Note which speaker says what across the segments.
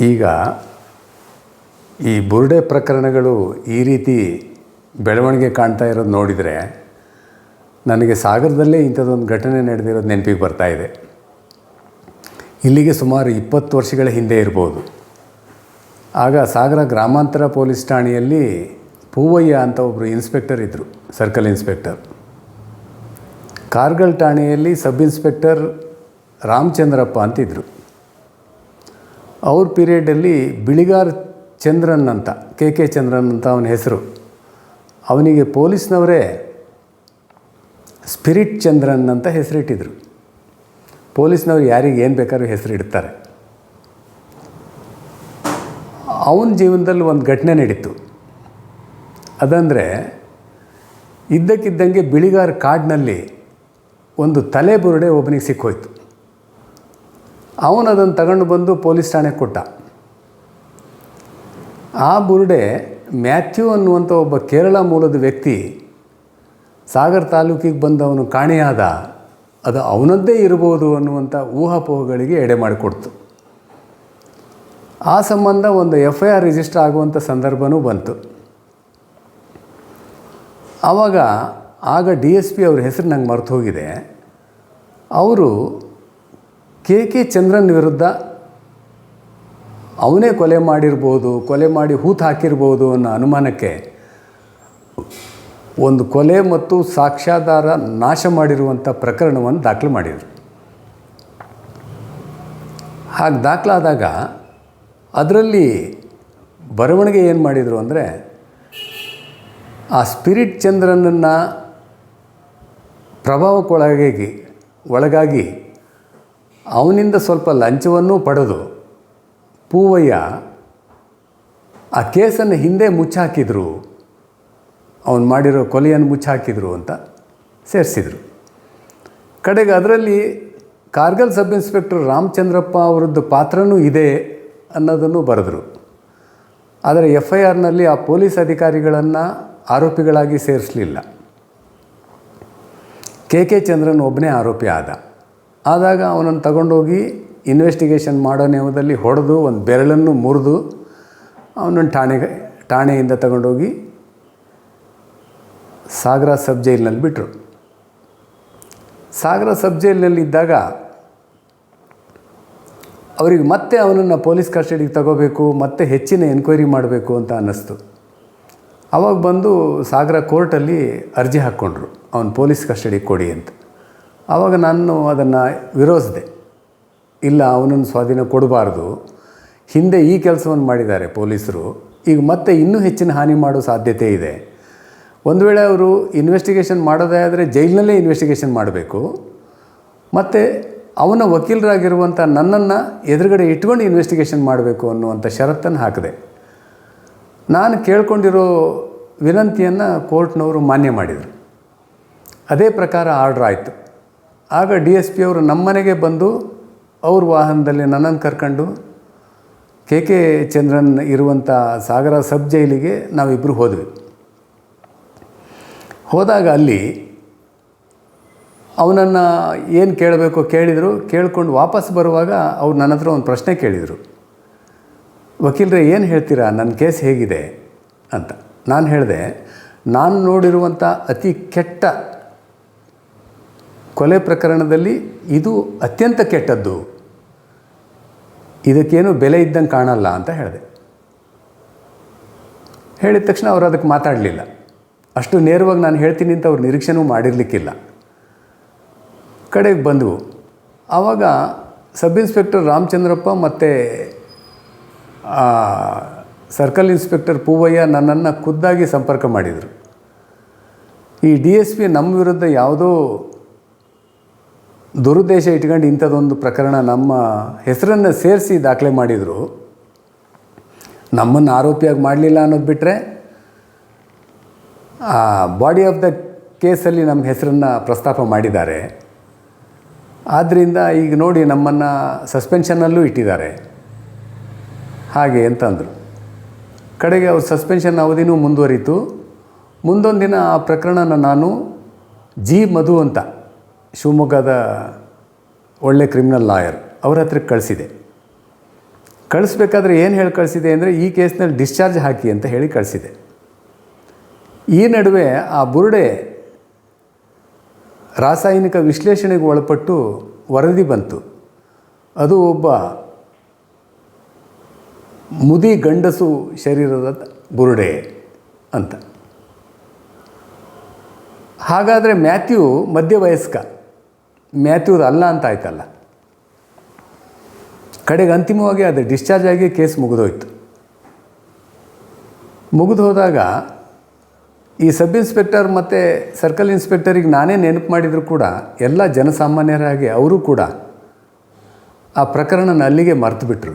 Speaker 1: ಈಗ ಈ ಬುರುಡೆ ಪ್ರಕರಣಗಳು ಈ ರೀತಿ ಬೆಳವಣಿಗೆ ಕಾಣ್ತಾ ಇರೋದು ನೋಡಿದರೆ ನನಗೆ ಸಾಗರದಲ್ಲೇ ಇಂಥದ್ದೊಂದು ಘಟನೆ ನಡೆದಿರೋದು ನೆನಪಿಗೆ ಬರ್ತಾ ಇದೆ. ಇಲ್ಲಿಗೆ ಸುಮಾರು ಇಪ್ಪತ್ತು ವರ್ಷಗಳ ಹಿಂದೆ ಇರ್ಬೋದು. ಆಗ ಸಾಗರ ಗ್ರಾಮಾಂತರ ಪೊಲೀಸ್ ಠಾಣೆಯಲ್ಲಿ ಪೂವಯ್ಯ ಅಂತ ಒಬ್ಬರು ಇನ್ಸ್ಪೆಕ್ಟರ್ ಇದ್ದರು ಸರ್ಕಲ್ ಇನ್ಸ್ಪೆಕ್ಟರ್. ಕಾರ್ಗಲ್ ಠಾಣೆಯಲ್ಲಿ ಸಬ್ ಇನ್ಸ್ಪೆಕ್ಟರ್ ರಾಮಚಂದ್ರಪ್ಪ ಅಂತಿದ್ದರು ಅವ್ರ ಪೀರಿಯಡಲ್ಲಿ ಬಿಳಿಗಾರ್ ಚಂದ್ರನ್ ಅಂತ, ಕೆ ಕೆ ಚಂದ್ರನ್ ಅಂತ ಅವನ ಹೆಸರು. ಅವನಿಗೆ ಪೊಲೀಸ್ನವರೇ ಸ್ಪಿರಿಟ್ ಚಂದ್ರನ್ ಅಂತ ಹೆಸರಿಟ್ಟಿದ್ರು. ಪೊಲೀಸ್ನವ್ರು ಯಾರಿಗೆ ಏನು ಬೇಕಾದ್ರೂ ಹೆಸರಿಡ್ತಾರೆ. ಅವನ ಜೀವನದಲ್ಲಿ ಒಂದು ಘಟನೆ ನಡೀತು. ಅದಂದರೆ ಇದ್ದಕ್ಕಿದ್ದಂಗೆ ಬಿಳಿಗಾರ ಕಾಡಿನಲ್ಲಿ ಒಂದು ತಲೆ ಬುರುಡೆ ಒಬ್ಬನಿಗೆ ಸಿಕ್ಕೋಯ್ತು. ಅವನು ಅದನ್ನು ತಗೊಂಡು ಬಂದು ಪೊಲೀಸ್ ಠಾಣೆಗೆ ಕೊಟ್ಟ. ಆ ಬುರುಡೆ ಮ್ಯಾಥ್ಯೂ ಅನ್ನುವಂಥ ಒಬ್ಬ ಕೇರಳ ಮೂಲದ ವ್ಯಕ್ತಿ ಸಾಗರ್ ತಾಲೂಕಿಗೆ ಬಂದವನು ಕಾಣೆಯಾದ, ಅದು ಅವನದ್ದೇ ಇರಬಹುದು ಅನ್ನುವಂಥ ಊಹಾಪೋಹಗಳಿಗೆ ಎಡೆ ಮಾಡಿಕೊಡ್ತು. ಆ ಸಂಬಂಧ ಒಂದು ಎಫ್ ಐ ಆರ್ ರಿಜಿಸ್ಟರ್ ಆಗುವಂಥ ಸಂದರ್ಭವೂ ಬಂತು. ಆವಾಗ ಆಗ ಡಿ ಎಸ್ ಪಿ ಅವ್ರ ಹೆಸರು ನಂಗೆ ಮರೆತು ಹೋಗಿದೆ. ಅವರು ಕೆ ಕೆ ಚಂದ್ರನ್ ವಿರುದ್ಧ ಅವನೇ ಕೊಲೆ ಮಾಡಿರ್ಬೋದು, ಕೊಲೆ ಮಾಡಿ ಹೂತು ಹಾಕಿರ್ಬೋದು ಅನ್ನೋ ಅನುಮಾನಕ್ಕೆ ಒಂದು ಕೊಲೆ ಮತ್ತು ಸಾಕ್ಷ್ಯಾಧಾರ ನಾಶ ಮಾಡಿರುವಂಥ ಪ್ರಕರಣವನ್ನು ದಾಖಲು ಮಾಡಿದರು. ಹಾಗೆ ದಾಖಲಾದಾಗ ಅದರಲ್ಲಿ ಬರವಣಿಗೆ ಏನು ಮಾಡಿದರು ಅಂದರೆ ಆ ಸ್ಪಿರಿಟ್ ಚಂದ್ರನನ್ನು ಪ್ರಭಾವಕ್ಕೊಳಗಾಗಿ, ಒಳಗಾಗಿ ಅವನಿಂದ ಸ್ವಲ್ಪ ಲಂಚವನ್ನು ಪಡೆದು ಪೂವಯ್ಯ ಆ ಕೇಸನ್ನು ಹಿಂದೆ ಮುಚ್ಚಾಕಿದ್ರು, ಅವನು ಮಾಡಿರೋ ಕೊಲೆಯನ್ನು ಮುಚ್ಚಾಕಿದ್ರು ಅಂತ ಸೇರಿಸಿದರು. ಕಡೆಗೆ ಅದರಲ್ಲಿ ಕಾರ್ಗಲ್ ಸಬ್ ಇನ್ಸ್ಪೆಕ್ಟರ್ ರಾಮಚಂದ್ರಪ್ಪ ಅವರದ್ದು ಪಾತ್ರನೂ ಇದೆ ಅನ್ನೋದನ್ನು ಬರೆದರು. ಆದರೆ ಎಫ್ ಐ ಆರ್ನಲ್ಲಿ ಆ ಪೊಲೀಸ್ ಅಧಿಕಾರಿಗಳನ್ನು ಆರೋಪಿಗಳಾಗಿ ಸೇರಿಸಲಿಲ್ಲ. ಕೆ ಕೆ ಚಂದ್ರನ್ ಒಬ್ಬನೇ ಆರೋಪಿ ಆದ. ಆದಾಗ ಅವನನ್ನು ತಗೊಂಡೋಗಿ ಇನ್ವೆಸ್ಟಿಗೇಷನ್ ಮಾಡೋ ನಿಯಮದಲ್ಲಿ ಹೊಡೆದು, ಒಂದು ಬೆರಳನ್ನು ಮುರಿದು ಅವನನ್ನು ಠಾಣೆಗೆ ಠಾಣೆಯಿಂದ ತಗೊಂಡೋಗಿ ಸಾಗರ ಸಬ್ ಜೈಲಿನಲ್ಲಿ ಬಿಟ್ಟರು ಸಾಗರ ಸಬ್ ಜೈಲಿನಲ್ಲಿದ್ದಾಗ ಅವರಿಗೆ ಮತ್ತೆ ಅವನನ್ನು ಪೊಲೀಸ್ ಕಸ್ಟಡಿಗೆ ತಗೋಬೇಕು, ಮತ್ತೆ ಹೆಚ್ಚಿನ ಎನ್ಕ್ವೈರಿ ಮಾಡಬೇಕು ಅಂತ ಅನ್ನಿಸ್ತು. ಅವಾಗ ಬಂದು ಸಾಗರ ಕೋರ್ಟಲ್ಲಿ ಅರ್ಜಿ ಹಾಕ್ಕೊಂಡ್ರು. ಅವನು ಪೊಲೀಸ್ ಕಸ್ಟಡಿಗೆ ಕೊಡಿ ಅಂತ. ಆವಾಗ ನಾನು ಅದನ್ನು ವಿರೋಧಿಸಿದೆ. ಇಲ್ಲ, ಅವನನ್ನು ಸ್ವಾಧೀನ ಕೊಡಬಾರ್ದು. ಹಿಂದೆ ಈ ಕೆಲಸವನ್ನು ಮಾಡಿದ್ದಾರೆ ಪೊಲೀಸರು. ಈಗ ಮತ್ತೆ ಇನ್ನೂ ಹೆಚ್ಚಿನ ಹಾನಿ ಮಾಡೋ ಸಾಧ್ಯತೆ ಇದೆ. ಒಂದು ವೇಳೆ ಅವರು ಇನ್ವೆಸ್ಟಿಗೇಷನ್ ಮಾಡೋದೇ ಆದರೆ ಜೈಲಿನಲ್ಲೇ ಇನ್ವೆಸ್ಟಿಗೇಷನ್ ಮಾಡಬೇಕು. ಮತ್ತು ಅವನ ವಕೀಲರಾಗಿರುವಂಥ ನನ್ನನ್ನು ಎದುರುಗಡೆ ಇಟ್ಕೊಂಡು ಇನ್ವೆಸ್ಟಿಗೇಷನ್ ಮಾಡಬೇಕು ಅನ್ನುವಂಥ ಷರತ್ತನ್ನು ಹಾಕಿದೆ. ನಾನು ಕೇಳ್ಕೊಂಡಿರೋ ವಿನಂತಿಯನ್ನು ಕೋರ್ಟ್ನವರು ಮಾನ್ಯ ಮಾಡಿದರು. ಅದೇ ಪ್ರಕಾರ ಆರ್ಡ್ರ್ ಆಯಿತು. ಆಗ ಡಿ ಎಸ್ ಪಿ ಅವರು ನಮ್ಮನೆಗೆ ಬಂದು ಅವ್ರ ವಾಹನದಲ್ಲಿ ನನ್ನನ್ನು ಕರ್ಕೊಂಡು ಕೆ ಕೆ ಚಂದ್ರನ್ ಇರುವಂಥ ಸಾಗರ ಸಬ್ ಜೈಲಿಗೆ ನಾವಿಬ್ಬರು ಹೋದ್ವಿ. ಹೋದಾಗ ಅಲ್ಲಿ ಅವನನ್ನು ಏನು ಕೇಳಬೇಕು ಕೇಳಿದರು, ಕೇಳ್ಕೊಂಡು ವಾಪಸ್ ಬರುವಾಗ ಅವ್ರು ನನ್ನ ಹತ್ರ ಒಂದು ಪ್ರಶ್ನೆ ಕೇಳಿದರು. ವಕೀಲರೇ, ಏನು ಹೇಳ್ತೀರಾ? ನನ್ನ ಕೇಸ್ ಹೇಗಿದೆ? ಅಂತ. ನಾನು ಹೇಳಿದೆ, ನಾನು ನೋಡಿರುವಂಥ ಅತಿ ಕೆಟ್ಟ ಕೊಲೆ ಪ್ರಕರಣದಲ್ಲಿ ಇದು ಅತ್ಯಂತ ಕೆಟ್ಟದ್ದು. ಇದಕ್ಕೇನು ಬೆಲೆ ಇದ್ದಂಗೆ ಕಾಣಲ್ಲ ಅಂತ ಹೇಳಿದೆ. ಹೇಳಿದ ತಕ್ಷಣ ಅವರು ಅದಕ್ಕೆ ಮಾತಾಡಲಿಲ್ಲ. ಅಷ್ಟು ನೇರವಾಗಿ ನಾನು ಹೇಳ್ತೀನಿ ಅಂತ ಅವ್ರು ನಿರೀಕ್ಷೆನೂ ಮಾಡಿರಲಿಕ್ಕಿಲ್ಲ. ಕಡೆಗೆ ಬಂದವು. ಆವಾಗ ಸಬ್ ಇನ್ಸ್ಪೆಕ್ಟರ್ ರಾಮಚಂದ್ರಪ್ಪ ಮತ್ತು ಸರ್ಕಲ್ ಇನ್ಸ್ಪೆಕ್ಟರ್ ಪೂವಯ್ಯ ನನ್ನನ್ನು ಖುದ್ದಾಗಿ ಸಂಪರ್ಕ ಮಾಡಿದರು. ಈ ಡಿ ಎಸ್ ಪಿ ನಮ್ಮ ವಿರುದ್ಧ ಯಾವುದೋ ದುರುದ್ದೇಶ ಇಟ್ಕೊಂಡು ಇಂಥದ್ದೊಂದು ಪ್ರಕರಣ ನಮ್ಮ ಹೆಸರನ್ನು ಸೇರಿಸಿ ದಾಖಲೆ ಮಾಡಿದರು. ನಮ್ಮನ್ನು ಆರೋಪಿಯಾಗಿ ಮಾಡಲಿಲ್ಲ ಅನ್ನೋದು ಬಿಟ್ಟರೆ ಬಾಡಿ ಆಫ್ ದ ಕೇಸಲ್ಲಿ ನಮ್ಮ ಹೆಸರನ್ನು ಪ್ರಸ್ತಾಪ ಮಾಡಿದ್ದಾರೆ. ಆದ್ದರಿಂದ ಈಗ ನೋಡಿ ನಮ್ಮನ್ನು ಸಸ್ಪೆನ್ಷನ್ನಲ್ಲೂ ಇಟ್ಟಿದ್ದಾರೆ. ಹಾಗೆ ಅಂತಂದರು. ಕಡೆಗೆ ಅವ್ರ ಸಸ್ಪೆನ್ಷನ್ ಅವಧಿನೂ ಮುಂದುವರಿತು. ಮುಂದೊಂದು ದಿನ ಆ ಪ್ರಕರಣನ ನಾನು ಜಿ ಮಧು ಅಂತ ಶಿವಮೊಗ್ಗದ ಒಳ್ಳೆ ಕ್ರಿಮಿನಲ್ ಲಾಯರ್ ಅವ್ರ ಹತ್ರ ಕಳಿಸಿದೆ. ಕಳಿಸ್ಬೇಕಾದ್ರೆ ಏನು ಹೇಳಿ ಕಳಿಸಿದೆ ಅಂದರೆ ಈ ಕೇಸ್ನಲ್ಲಿ ಡಿಸ್ಚಾರ್ಜ್ ಹಾಕಿ ಅಂತ ಹೇಳಿ ಕಳಿಸಿದೆ. ಈ ನಡುವೆ ಆ ಬುರುಡೆ ರಾಸಾಯನಿಕ ವಿಶ್ಲೇಷಣೆಗೆ ಒಳಪಟ್ಟು ವರದಿ ಬಂತು. ಅದು ಒಬ್ಬ ಮುದಿ ಗಂಡಸು ಶರೀರದ ಬುರುಡೆ ಅಂತ. ಹಾಗಾದರೆ ಮ್ಯಾಥ್ಯೂ ಮಧ್ಯವಯಸ್ಕ. ಮ್ಯಾಥ್ಯೂದು ಅಲ್ಲ ಅಂತ ಆಯ್ತಲ್ಲ. ಕಡೆಗೆ ಅಂತಿಮವಾಗಿ ಅದು ಡಿಸ್ಚಾರ್ಜ್ ಆಗಿ ಕೇಸ್ ಮುಗಿದೋಯ್ತು. ಮುಗಿದು ಹೋದಾಗ ಈ ಸಬ್ ಇನ್ಸ್ಪೆಕ್ಟರ್ ಮತ್ತು ಸರ್ಕಲ್ ಇನ್ಸ್ಪೆಕ್ಟರಿಗೆ ನಾನೇ ನೆನಪು ಮಾಡಿದರೂ ಕೂಡ ಎಲ್ಲ ಜನಸಾಮಾನ್ಯರಾಗಿ ಅವರು ಕೂಡ ಆ ಪ್ರಕರಣನ ಅಲ್ಲಿಗೆ ಮರೆತುಬಿಟ್ರು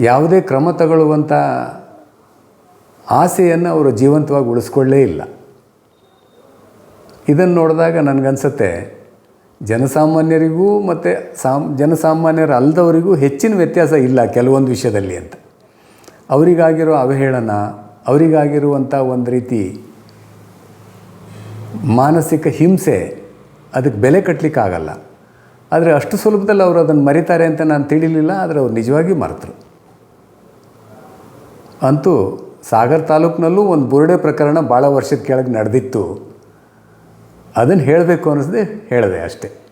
Speaker 1: ಯಾವುದೇ ಕ್ರಮ ತಗೊಳ್ಳುವಂಥ ಆಸೆಯನ್ನು ಅವರು ಜೀವಂತವಾಗಿ ಉಳಿಸ್ಕೊಳ್ಳೇ ಇಲ್ಲ. ಇದನ್ನು ನೋಡಿದಾಗ ನನಗನ್ಸುತ್ತೆ ಜನಸಾಮಾನ್ಯರಿಗೂ ಮತ್ತು ಸಾಮ್, ಜನಸಾಮಾನ್ಯರು ಅಲ್ಲದವರಿಗೂ ಹೆಚ್ಚಿನ ವ್ಯತ್ಯಾಸ ಇಲ್ಲ ಕೆಲವೊಂದು ವಿಷಯದಲ್ಲಿ ಅಂತ. ಅವರಿಗಾಗಿರೋ ಅವಹೇಳನ ಅವರಿಗಾಗಿರುವಂಥ ಒಂದು ರೀತಿ ಮಾನಸಿಕ ಹಿಂಸೆ ಅದಕ್ಕೆ ಬೆಲೆ ಕಟ್ಟಲಿಕ್ಕಾಗಲ್ಲ ಆದರೆ ಅಷ್ಟು ಸುಲಭದಲ್ಲಿ ಅವರು ಅದನ್ನು ಮರಿತಾರೆ ಅಂತ ನಾನು ತಿಳಿಲಿಲ್ಲ, ಆದರೆ ಅವ್ರು ನಿಜವಾಗಿ ಮರೆತರು. ಅಂತೂ ಸಾಗರ್ ತಾಲೂಕಿನಲ್ಲೂ ಒಂದು ಬುರುಡೆ ಪ್ರಕರಣ ಭಾಳ ವರ್ಷದ ಕೆಳಗೆ ನಡೆದಿತ್ತು. ಅದನ್ನು ಹೇಳಬೇಕು ಅನ್ನಿಸ್ದೆ ಹೇಳಿದೆ ಅಷ್ಟೇ.